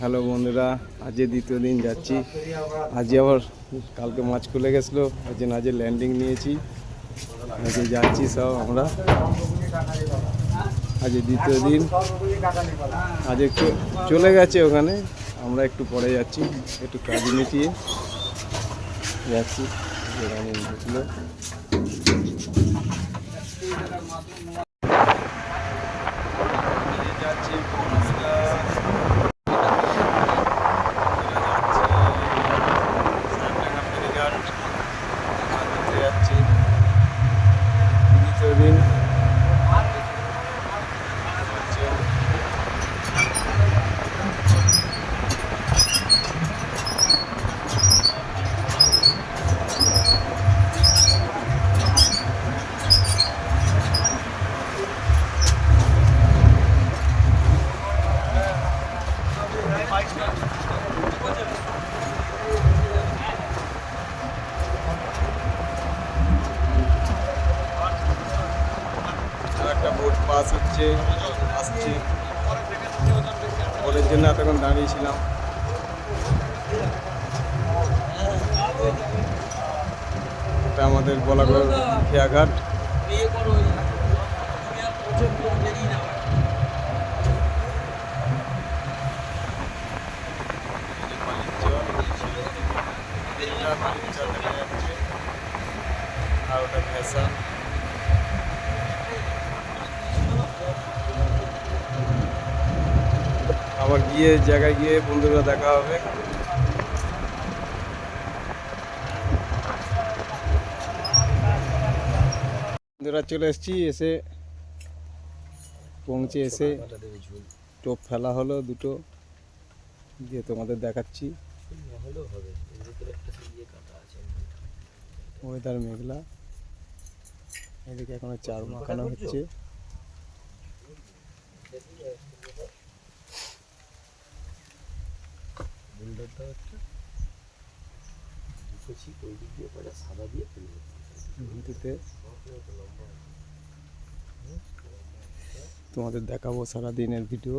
Hello বন্ধুরা, আজকে দ্বিতীয় দিন যাচ্ছি। আজকে আবার কালকে মাছ খুলে গেছিল জন্য আজকে ল্যান্ডিং নিয়েছি। আজকে যাচ্ছি সব আমরা। আজকে দ্বিতীয় দিন। আজকে চ- চলে গেছে ওখানে, আমরা একটু পরে যাচ্ছি, একটু কাজ মিটিয়ে যাচ্ছি। পাস হচ্ছে আসছে। ওদের জন্য এতক্ষণ দাঁড়িয়েছিলাম। এটা আমাদের বলাগড় খেয়াঘাট। আবার গিয়ে জায়গায় গিয়ে বন্ধুরা দেখা হবে। বন্ধুরা চলে এসেছি, এসে পৌঁছে এসে টোপ ফেলা হলো দুটো দিয়ে তোমাদের দেখাচ্ছি। ওয়েদার মেঘলা। এদিকে এখনও চার মাখানো হচ্ছে। ভিডিওতে তোমাদের দেখাবো সারা দিনের ভিডিও।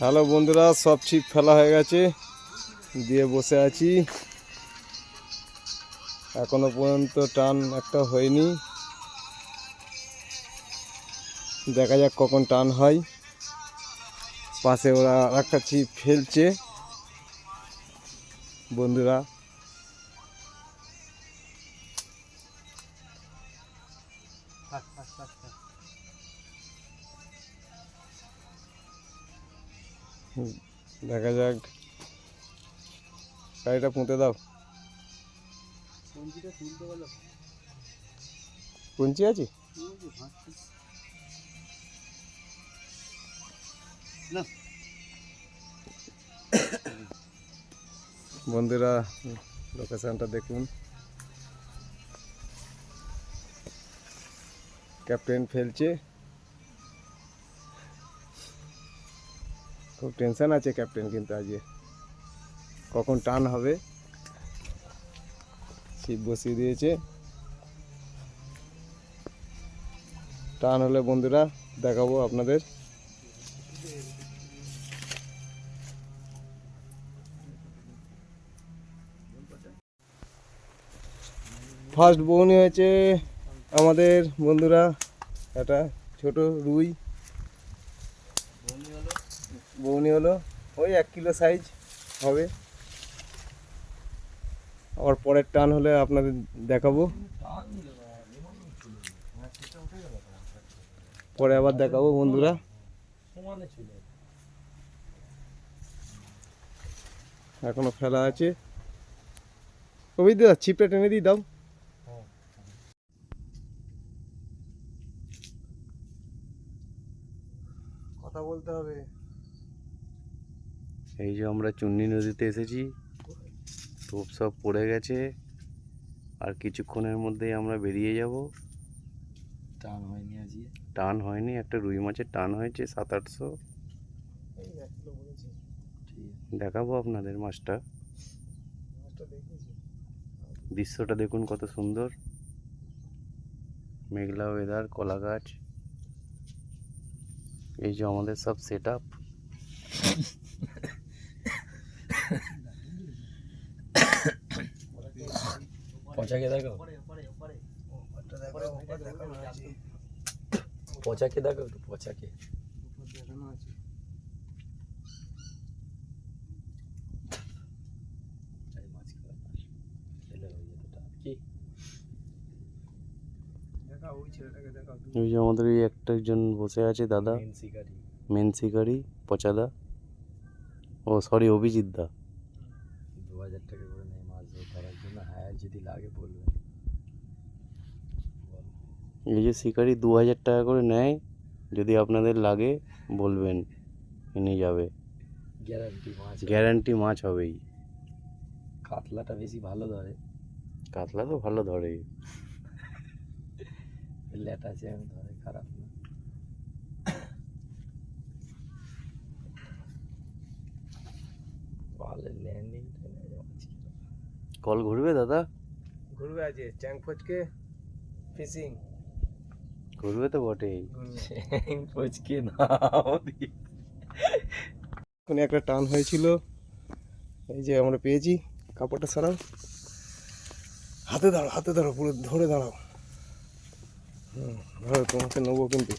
হ্যালো বন্ধুরা সব ছিপ ফেলা হয়ে গেছে। দিয়ে বসে আছি। এখনও পর্যন্ত টান একটা হয়নি। দেখা যাক কখন টান হয়। পাশে ওরা একটা ছিপ ফেলছে। বন্ধুরা, দেখা যাক। গাড়িটা পুঁতে দাও। পুঞ্চি আছে? বন্ধুরা, লোকেশনটা দেখুন। ক্যাপ্টেন ফেলছে। খুব টেনশন আছে ক্যাপ্টেন কিন্তু আজকে। কখন টান হবে? ছিপ বসিয়ে দিয়েছে। টান হলে বন্ধুরা, দেখাবো আপনাদের। ফার্স্ট বউনি হয়েছে আমাদের বন্ধুরা, একটা ছোট রুই। বউনি হলো, ওই এক কিলো সাইজ হবে। আবার পরের টান হলে আপনাদের দেখাবো। পরে আবার দেখাবো বন্ধুরা। এখনও ফেলা আছে। কবি দাদা, ছিপটা টেনে দিই দাও। কথা বলতে হবে। এই যে আমরা চুন্নি নদীতে এসেছি টোপ সব পড়ে গেছে আর কিছুক্ষণের মধ্যেই আমরা বেরিয়ে যাব। টান হয়নি আজকে? টান হয়নি একটা রুই মাছের টান হয়েছে সাত আটশো দেখাবো আপনাদের মাছটা। মাছটা দৃশ্যটা দেখুন কত সুন্দর। মেঘলা ওয়েদার কলা গাছ এই যে আমাদের সব সেট আপ পচাকে দেখো? পচাকে দেখো একটু পচাকে এই মাছ খাওয়া না। খেলে হয়ে যেত তা। কি এই যে আমাদের এই একটা জন বসে আছে দাদা। মেন শিকারি। পচাদা। ও সরি অভিজিৎ দা। দু হাজার টাকা করে নেই মাছ ধরার জন্য হ্যাঁ যদি লাগে বলবেন। এই যে শিকারি দু হাজার টাকা করে নেয় যদি আপনাদের লাগে বলবেন এনে যাবে। গ্যারান্টি মাছ গ্যারান্টি মাছ হবেই। কাতলাটা বেশি ভালো ধরে। কাতলা তো ভালো ধরে। ল্যাটা চ্যাং ধরে খারাপ না। ভালো ল্যান্ডিং কল ঘুরবে দাদা? ঘুরবে আজকে চ্যাং ফচকে ফিশিং। ঘুরবে তো বটেই। পচকে নাও দিয়ে। ওখানে একটা টান হয়েছিল এই যে আমরা পেয়েছি কাপড়টা সরাও। হাতে দাঁড়াও হাতে দাঁড়াও পুরো ধরে দাঁড়াও। হুম ধরো তোমাকে নেব কিন্তু।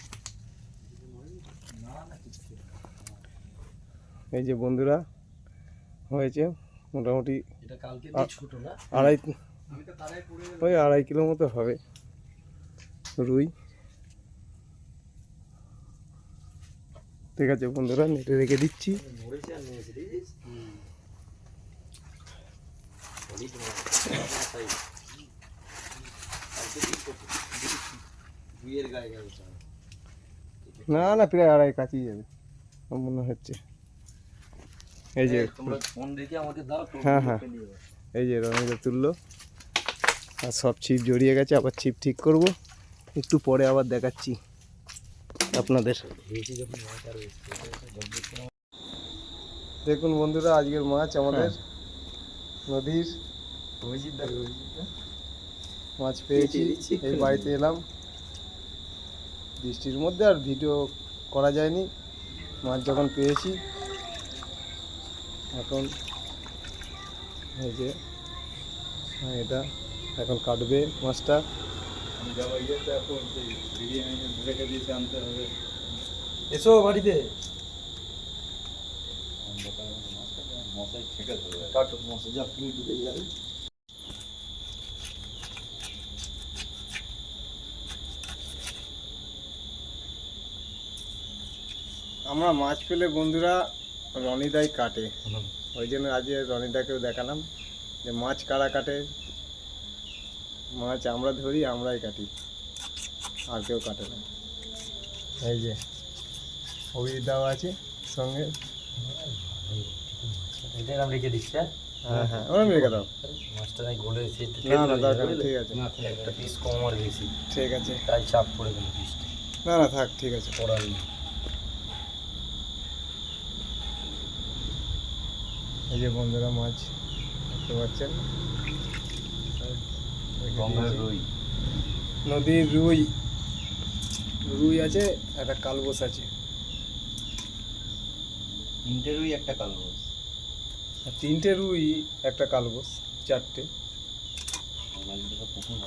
এই যে বন্ধুরা হয়েছে মোটামুটি আড়াই ওই আড়াই কিলো মতো হবে। রুই। ঠিক আছে বন্ধুরা নেটে রেখে দিচ্ছি। দুইয়ের গায়ে গায়ে না না প্রায় আড়াই কাছেই যাবে। মনে হচ্ছে। এই যে হ্যাঁ, হ্যাঁ। এই যে রনিদা তুললো। আর সব ছিপ জড়িয়ে গেছে আবার ছিপ ঠিক করব। একটু পরে আবার দেখাচ্ছি আপনাদের। দেখুন বন্ধুরা আজকের মাছ আমাদের নদীর। অভিজিৎ দা মাছ পেয়েছি। এই বাড়িতে এলাম। বৃষ্টির মধ্যে আর ভিডিও করা যায়নি। মাছ যখন পেয়েছি এখন এই যে হ্যাঁ এটা এখন কাটবে মাছটা। এসো বাড়িতে। কাটো মশা যা তুমি ঢুকে যাবে। আমরা মাছ পেলে বন্ধুরা রনিদাই কাটে। ওই জন্য আজ রনিদাকেও দেখালাম যে মাছ কারা কাটে। মাছ আমরা ধরি আমরাই কাটি। আর কেউ কাটে না। এই যে অভিজিৎদাও আছে সঙ্গে। এটা এরকম রেখে দিচ্ছে হ্যাঁ? হ্যাঁ ওরম রেখে দাও। মাছটা নাই গোলে না না দরকার ঠিক আছে। একটা পিস কম আর বেশি। ঠিক আছে। তাই চাপ পড়ে গেল পিসটা না না থাক ঠিক আছে। পড়ার নেই। এই যে বন্ধুরা মাছ দেখতে পাচ্ছেন? রুই। নদীর রুই। রুই আছে একটা কালবোস আছে। তিনটে রুই একটা কালো আর তিনটে রুই একটা কালবোস চারটে। পুকুর